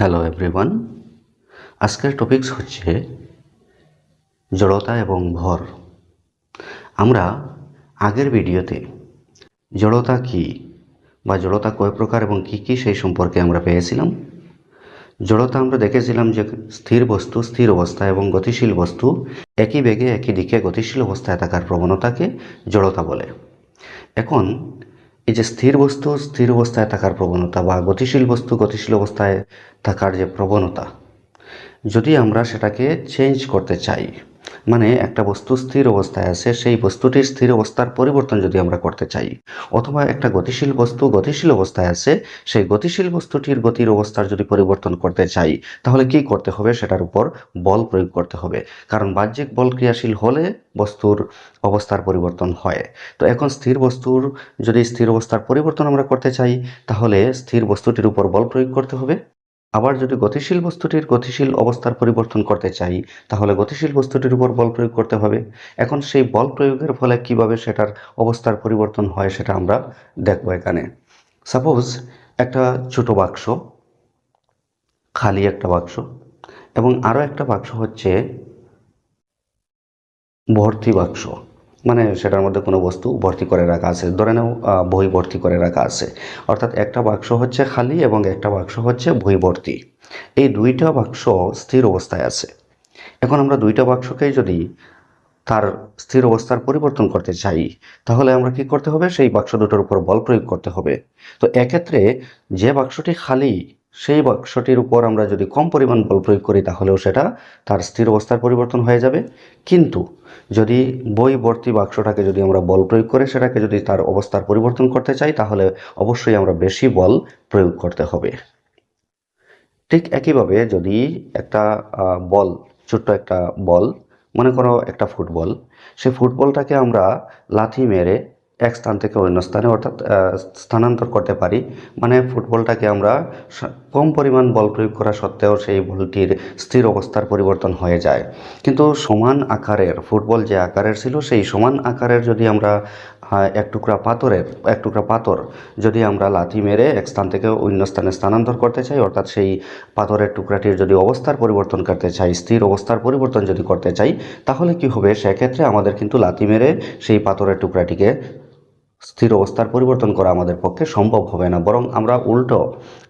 Hello everyone আজকের topics হচ্ছে জড়তা এবং ভর। আমরা আগের ভিডিওতে জড়তা কি বা জড়তা কয় প্রকার এবং কি কি সেই সম্পর্কে আমরা পেয়েছিলাম। জড়তা আমরা দেখেছিলাম যে স্থির বস্তু, স্থির অবস্থা এবং গতিশীল বস্তু একই বেগে একই দিকে গতিশীল অবস্থায় থাকার প্রবণতাকে জড়তা বলে। এখন এই যে স্থির বস্তু, স্থির অবস্থায় থাকার প্রবণতা বা গতিশীল বস্তু, গতিশীল অবস্থায় থাকার যে প্রবণতা, যদি আমরা সেটাকে চেঞ্জ করতে চাই মানে একটা বস্তু স্থির অবস্থায় আছে, সেই বস্তুটির স্থির অবস্থার পরিবর্তন যদি আমরা করতে চাই, অথবা একটা গতিশীল বস্তু গতিশীল অবস্থায় আছে, সেই গতিশীল বস্তুটির গতির অবস্থার যদি পরিবর্তন করতে চাই, তাহলে কি করতে হবে? সেটার উপর বল প্রয়োগ করতে হবে। কারণ বাহ্যিক বল ক্রিয়াশীল হলে বস্তুর অবস্থার পরিবর্তন হয়। তো এখন স্থির বস্তুর যদি স্থির অবস্থার পরিবর্তন আমরা করতে চাই, তাহলে স্থির বস্তুটির উপর বল প্রয়োগ করতে হবে। আবার যদি গতিশীল বস্তুটির গতিশীল অবস্থার পরিবর্তন করতে চাই, তাহলে গতিশীল বস্তুটির উপর বল প্রয়োগ করতে হবে। এখন সেই বল প্রয়োগের ফলে কীভাবে সেটার অবস্থার পরিবর্তন হয় সেটা আমরা দেখব এখানে। সাপোজ একটা ছোট বাক্স, খালি একটা বাক্স, এবং আরও একটা বাক্স হচ্ছে ভর্তি বাক্স। মানে সেটার মধ্যে কোনো বস্তু ভর্তি করে রাখা আছে। ধরে নাও বই ভর্তি করে রাখা আছে। অর্থাৎ একটা বাক্স হচ্ছে খালি এবং একটা বাক্স হচ্ছে বই ভর্তি। এই দুইটা বাক্স স্থির অবস্থায় আছে। এখন আমরা দুইটা বাক্সকেই যদি তার স্থির অবস্থার পরিবর্তন করতে চাই, তাহলে আমরা কি করতে হবে? সেই বাক্স দুটোর উপর বল প্রয়োগ করতে হবে। তো এক্ষেত্রে যে বাক্সটি খালি সেই বাক্সটির উপর আমরা যদি কম পরিমাণ বল প্রয়োগ করি, তাহলেও সেটা তার স্থির অবস্থার পরিবর্তন হয়ে যাবে। কিন্তু যদি বই ভর্তি বাক্সটাকে যদি আমরা বল প্রয়োগ করে সেটাকে যদি তার অবস্থার পরিবর্তন করতে চাই, তাহলে অবশ্যই আমরা বেশি বল প্রয়োগ করতে হবে। ঠিক একইভাবে যদি একটা বল, ছোট্ট একটা বল, মনে করো একটা ফুটবল সেই ফুটবলটাকে আমরা লাথি মেরে এক স্থান থেকে অন্য স্থানে অর্থাৎ স্থানান্তর করতে পারি। মানে ফুটবলটাকে আমরা কম পরিমাণ বল প্রয়োগ করা সত্ত্বেও সেই বলটির স্থির অবস্থার পরিবর্তন হয়ে যায়। কিন্তু সমান আকারের, ফুটবল যে আকারের ছিল, সেই সমান আকারের যদি আমরা এক টুকরা পাথরের, এক টুকরা পাথর যদি আমরা লাথি মেরে এক স্থান থেকে অন্য স্থানে স্থানান্তর করতে চাই, অর্থাৎ সেই পাথরের টুকরাটির যদি অবস্থার পরিবর্তন করতে চাই, স্থির অবস্থার পরিবর্তন যদি করতে চাই, তাহলে কি হবে? সেক্ষেত্রে আমাদের কিন্তু লাথি মেরে সেই পাথরের টুকরাটিকে স্থির অবস্থার পরিবর্তন করা আমাদের পক্ষে সম্ভব হবে না, বরং আমরা উল্টো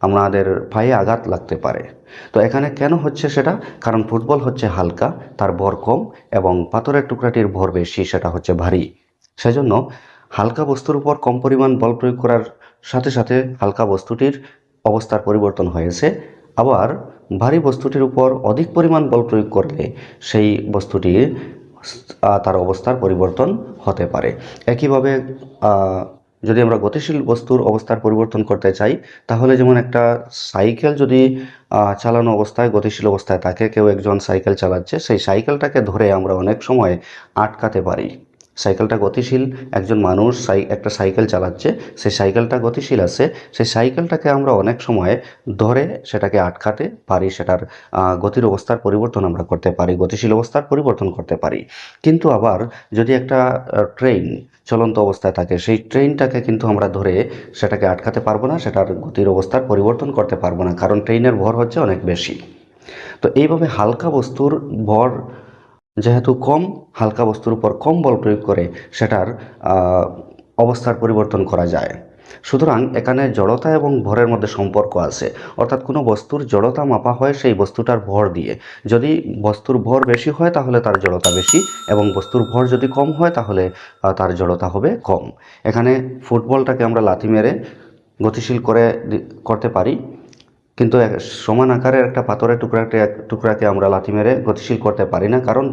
আমাদের পায়ে আঘাত লাগতে পারে। তো এখানে কেন হচ্ছে সেটা? কারণ ফুটবল হচ্ছে হালকা, তার ভর কম এবং পাথরের টুকরাটির ভর বেশি, সেটা হচ্ছে ভারী। সেজন্য হালকা বস্তুর উপর কম পরিমাণ বল প্রয়োগ করার সাথে সাথে হালকা বস্তুটির অবস্থার পরিবর্তন হয়েছে। আবার ভারী বস্তুটির উপর অধিক পরিমাণ বল প্রয়োগ করলে সেই বস্তুটির তার অবস্থার পরিবর্তন হতে পারে। একইভাবে যদি আমরা গতিশীল বস্তুর অবস্থার পরিবর্তন করতে চাই, তাহলে যেমন একটা সাইকেল যদি চালানো অবস্থায়, গতিশীল অবস্থায় থাকে কেউ একজন সাইকেল চালাচ্ছে, সেই সাইকেলটাকে ধরে আমরা অনেক সময় আটকাতে পারি। সাইকেলটা গতিশীল, একজন মানুষ সাই একটা সাইকেল চালাচ্ছে, সেই সাইকেলটা গতিশীল আছে, সেই সাইকেলটাকে আমরা অনেক সময় ধরে সেটাকে আটকাতে পারি, সেটার গতির অবস্থার পরিবর্তন আমরা করতে পারি, গতিশীল অবস্থার পরিবর্তন করতে পারি। কিন্তু আবার যদি একটা ট্রেন চলন্ত অবস্থায় থাকে, সেই ট্রেনটাকে কিন্তু আমরা ধরে সেটাকে আটকাতে পারব না, সেটার গতির অবস্থার পরিবর্তন করতে পারব না, কারণ ট্রেনের ভর হচ্ছে অনেক বেশি। তো এইভাবে হালকা বস্তুর ভর যেহেতু কম, হালকা বস্তুর উপর কম বল প্রয়োগ করে সেটার অবস্থার পরিবর্তন করা যায়। সুতরাং এখানে জড়তা এবং ভরের মধ্যে সম্পর্ক আছে। অর্থাৎ কোনো বস্তুর জড়তা মাপা হয় সেই বস্তুটার ভর দিয়ে। যদি বস্তুর ভর বেশি হয় তাহলে তার জড়তা বেশি এবং বস্তুর ভর যদি কম হয় তাহলে তার জড়তা হবে কম। এখানে ফুটবলটাকে আমরা লাথি মেরে গতিশীল করে করতে পারি। কিন্তু সমান আকারের একটা পাথরের টুকরাকে টুকরাকে আমরা লাথি মেরে গতিশীল করতে পারি না, কারণ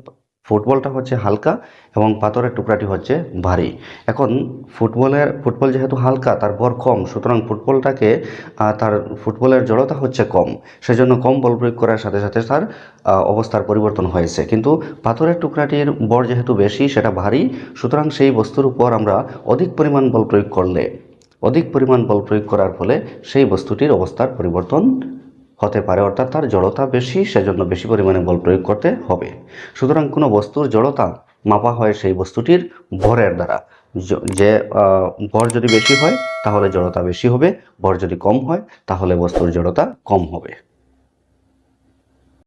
ফুটবলটা হচ্ছে হালকা এবং পাথরের টুকরাটি হচ্ছে ভারী। এখন ফুটবলের, ফুটবল যেহেতু হালকা, তার ভর কম, সুতরাং ফুটবলটাকে তার ফুটবলের জড়তা হচ্ছে কম। সেজন্য কম বল প্রয়োগ করার সাথে সাথে তার অবস্থার পরিবর্তন হয়েছে। কিন্তু পাথরের টুকরাটির বর যেহেতু বেশি, সেটা ভারী, সুতরাং সেই বস্তুর উপর আমরা অধিক পরিমাণ বল প্রয়োগ করলে অধিক পরিমাণ বল প্রয়োগ করার ফলে সেই বস্তুটির অবস্থার পরিবর্তন হতে পারে, অর্থাৎ তার জড়তা বেশি, সেজন্য বেশি পরিমাণে বল প্রয়োগ করতে হবে। সুতরাং কোনো বস্তুর জড়তা মাপা হয় সেই বস্তুটির ভরের দ্বারা। যে ভর যদি বেশি হয়, তাহলে জড়তা বেশি হবে, ভর যদি কম হয়, তাহলে বস্তুর জড়তা কম হবে।